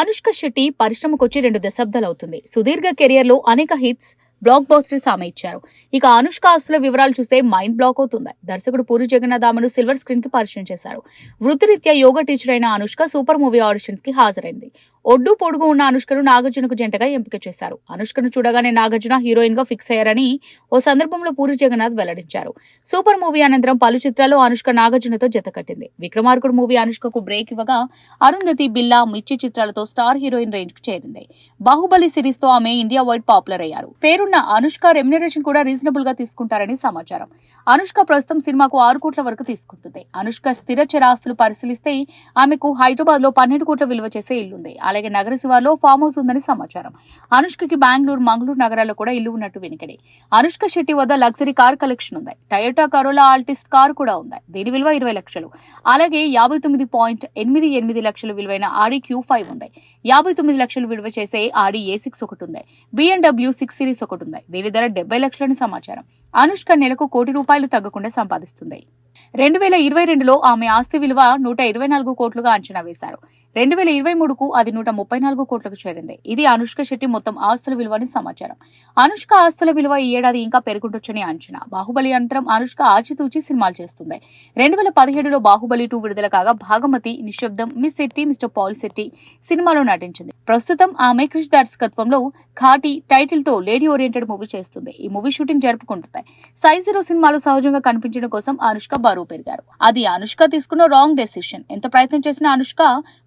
అనుష్క శెట్టి పరిశ్రమకొచ్చి రెండు దశాబ్దాలు అవుతుంది సుదీర్ఘ కెరియర్లో అనేక హిట్స్ బ్లాక్ బస్టర్స్ ఆమె ఇచ్చారు. ఇక అనుష్క ఆస్తుల వివరాలు చూస్తే మైండ్ బ్లాక్ అవుతుంది. దర్శకుడు పూరి జగన్నాథ్ ఆమెను సిల్వర్ స్క్రీన్కి పరిచయం చేశారు. వృత్తిరీత్యా యోగా టీచర్ అయిన అనుష్క సూపర్ మూవీ ఆడిషన్స్కి హాజరైంది. ఒడ్డు పొడుగు ఉన్న అనుష్కను నాగార్జునకు జంటగా ఎంపిక చేశారు. అనుష్కను చూడగానే నాగార్జున హీరోయిన్గా ఫిక్స్ అయ్యారని ఓ సందర్భంలో పూరి జగన్నాథ్ వెల్లడించారు. సూపర్ మూవీ అనంతరం పలు చిత్రాల్లో అనుష్క నాగార్జునతో జత కట్టింది. విక్రమార్కుడు మూవీ అనుష్కకు బ్రేక్ ఇవ్వగా అరుంధతి బిల్లా మిర్చి చిత్రాలతో స్టార్ హీరోయిన్ రేంజ్కు చేరింది. బాహుబలి సిరీస్తో ఆమె ఇండియా వైడ్ పాపులర్ అయ్యారు. పేరున్న అనుష్క రెమ్యునరేషన్ కూడా రీజనబుల్గా తీసుకుంటారని సమాచారం. అనుష్క ప్రస్తుతం సినిమాకు ఆరు కోట్ల వరకు తీసుకుంటుంది. అనుష్క స్థిర చరాస్తులు పరిశీలిస్తే ఆమెకు హైదరాబాద్లో పన్నెండు కోట్ల విలువ చేసే ఇల్లుంది. అలాగే నగర శివార్లో ఫామ్ హౌస్ ఉందని సమాచారం. అనుష్కకి బెంగళూరు మంగళూరు నగరాల్లో కూడా ఇల్లు ఉన్నట్టు వెనుకడే. అనుష్క శెట్టి వద్ద లగ్జరీ కార్ కలెక్షన్ ఉంది. టయోటా కరోలా ఆల్టిస్ట్ కార్ కూడా ఉంది. దీని విలువ ఇరవై లక్షలు. అలాగే యాభై తొమ్మిది పాయింట్ ఎనిమిది ఎనిమిది లక్షలు విలువైన ఆడి క్యూ ఫైవ్ ఉంది. యాభై తొమ్మిది లక్షలు విలువ చేసే ఆడి ఏ సిక్స్ ఒకటి ఉంది. బిఎండబ్ల్యూ సిక్స్ సిరీస్ ఒకటి ఉంది. దీని ధర డెబ్బై లక్షలని సమాచారం. అనుష్క నెలకు కోటి రూపాయలు తగ్గకుండా సంపాదిస్తుంది. రెండు వేల ఇరవై రెండులో ఆమె ఆస్తి విలువ నూట ఇరవై నాలుగు కోట్లుగా అంచనా వేశారు. రెండు వేల ఇరవై మూడుకు అది నూట ముప్పై నాలుగు కోట్లకు చేరింది. ఇది అనుష్క శెట్టి మొత్తం ఆస్తుల విలువని సమాచారం. అనుష్క ఆస్తుల విలువ ఈ ఏడాది ఇంకా పెరుగుండొచ్చని అంచనా. బాహుబలి అనంతరం అనుష్క ఆచితూచి సినిమాలు చేస్తుంది. రెండు వేల పదిహేడులో బాహుబలి టూ విడుదల కాగా Bhaagamathie Nishabdham miss Shetty mister Polishetty సినిమాలో నటించింది. ప్రస్తుతం ఆమె క్రిష్ దర్శకత్వంలో ఘాటి టైటిల్తో లేడీ ఓరియంటెడ్ మూవీ చేస్తుంది. ఈ మూవీ షూటింగ్ జరుపుకుంటుంది. సై జీరో సినిమాలో సహజంగా కనిపించడం కోసం అనుష్క బరువు పెరిగారు. అది అనుష్క తీసుకున్న రాంగ్ డెసిషన్ ఎంత ప్రయత్నం చేసినా అనుష్క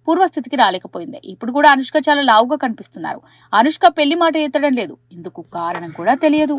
పూర్వస్థితికి రాలేకపోయింది. ఇప్పుడు కూడా అనుష్క చాలా లావుగా కనిపిస్తున్నారు. అనుష్క పెళ్ళి మాట ఎత్తడం లేదు. ఇందుకు కారణం కూడా తెలియదు.